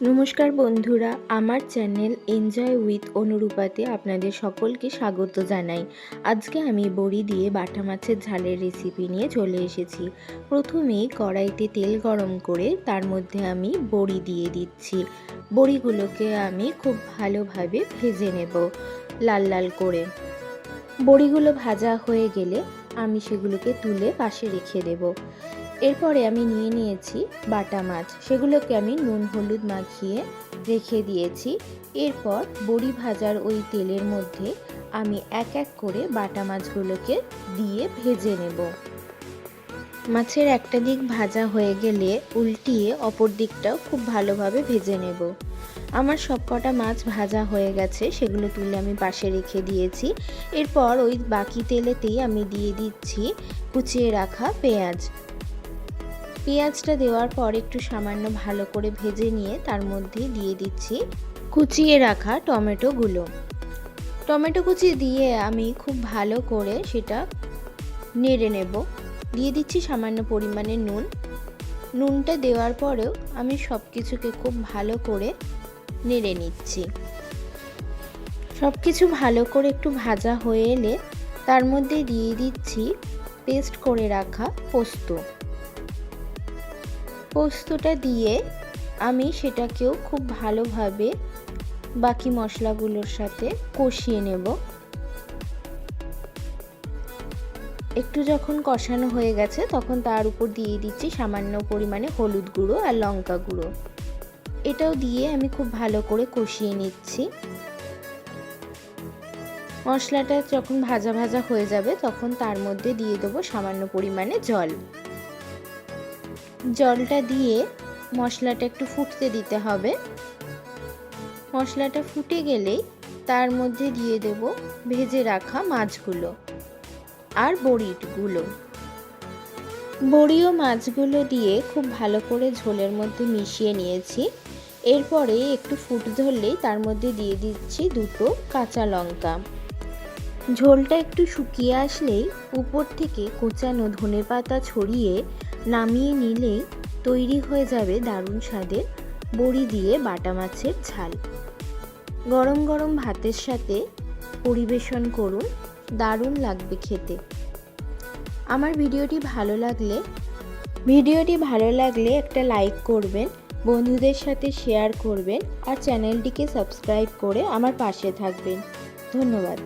নমস্কার বন্ধুরা, আমার চ্যানেল এনজয় উইথ অনুরূপাতে আপনাদের সকলকে স্বাগত জানাই। আজকে আমি বড়ি দিয়ে বাটা মাছের ঝালের রেসিপি নিয়ে চলে এসেছি। প্রথমেই কড়াইতে তেল গরম করে তার মধ্যে আমি বড়ি দিয়ে দিচ্ছি। বড়িগুলোকে আমি খুব ভালোভাবে ভেজে নেব লাল লাল করে। বড়িগুলো ভাজা হয়ে গেলে আমি সেগুলোকে তুলে পাশে রেখে দেব। এরপরে আমি নিয়ে নিয়েছি বাটা মাছ। সেগুলোকে আমি নুন, হলুদ মাখিয়ে রেখে দিয়েছি। এরপর বড়ি ভাজার ওই তেলের মধ্যে আমি এক এক করে বাটা মাছগুলোকে দিয়ে ভেজে নেব। মাছের একটা দিক ভাজা হয়ে গেলে উল্টিয়ে অপর দিকটাও খুব ভালোভাবে ভেজে নেব। আমার সবকটা মাছ ভাজা হয়ে গেছে, সেগুলো তুলে আমি পাশে রেখে দিয়েছি। এরপর ওই বাকি তেলেতেই আমি দিয়ে দিচ্ছি কুচিয়ে রাখা পেঁয়াজ। পেঁয়াজটা দেওয়ার পর একটু সামান্য ভালো করে ভেজে নিয়ে তার মধ্যে দিয়ে দিচ্ছি কুচিয়ে রাখা টমেটোগুলো। টমেটো কুচি দিয়ে আমি খুব ভালো করে সেটা নেড়ে নেব। দিয়ে দিচ্ছি সামান্য পরিমাণে নুন। নুনটা দেওয়ার পরেও আমি সব কিছুকে খুব ভালো করে নেড়ে নিচ্ছি। সব কিছু ভালো করে একটু ভাজা হয়ে এলে তার মধ্যে দিয়ে দিচ্ছি পেস্ট করে রাখা পোস্ত। পোস্তটা দিয়ে আমি সেটাকেও খুব ভালোভাবে বাকি মশলাগুলোর সাথে কষিয়ে নেব। একটু যখন কষানো হয়ে গেছে, তখন তার উপর দিয়ে দিচ্ছি সামান্য পরিমাণে হলুদ গুঁড়ো আর লঙ্কা গুঁড়ো। এটাও দিয়ে আমি খুব ভালো করে কষিয়ে নিচ্ছি। মশলাটা যখন ভাজা ভাজা হয়ে যাবে, তখন তার মধ্যে দিয়ে দেবো সামান্য পরিমাণে জল। জলটা দিয়ে মশলাটা একটু ফুটতে দিতে হবে। মশলাটা ফুটে গেলেই তার মধ্যে দিয়ে দেব ভেজে রাখা মাছগুলো আর বড়িগুলো। বড়ি ও মাছগুলো দিয়ে খুব ভালো করে ঝোলের মধ্যে মিশিয়ে নিয়েছি। এরপরে একটু ফুট ধরলেই তার মধ্যে দিয়ে দিচ্ছি দুটো কাঁচা লঙ্কা। ঝোলটা একটু শুকিয়ে আসলেই উপর থেকে কোচানো ধনে পাতা ছড়িয়ে নামিয়ে নিলেই তৈরি হয়ে যাবে দারুণ স্বাদের বড়ি দিয়ে বাটা মাছের ঝাল। গরম গরম ভাতের সাথে পরিবেশন করুন, দারুণ লাগবে খেতে। আমার ভিডিওটি ভালো লাগলে, ভিডিওটি ভালো লাগলে একটা লাইক করবেন, বন্ধুদের সাথে শেয়ার করবেন আর চ্যানেলটিকে সাবস্ক্রাইব করে আমার পাশে থাকবেন। ধন্যবাদ।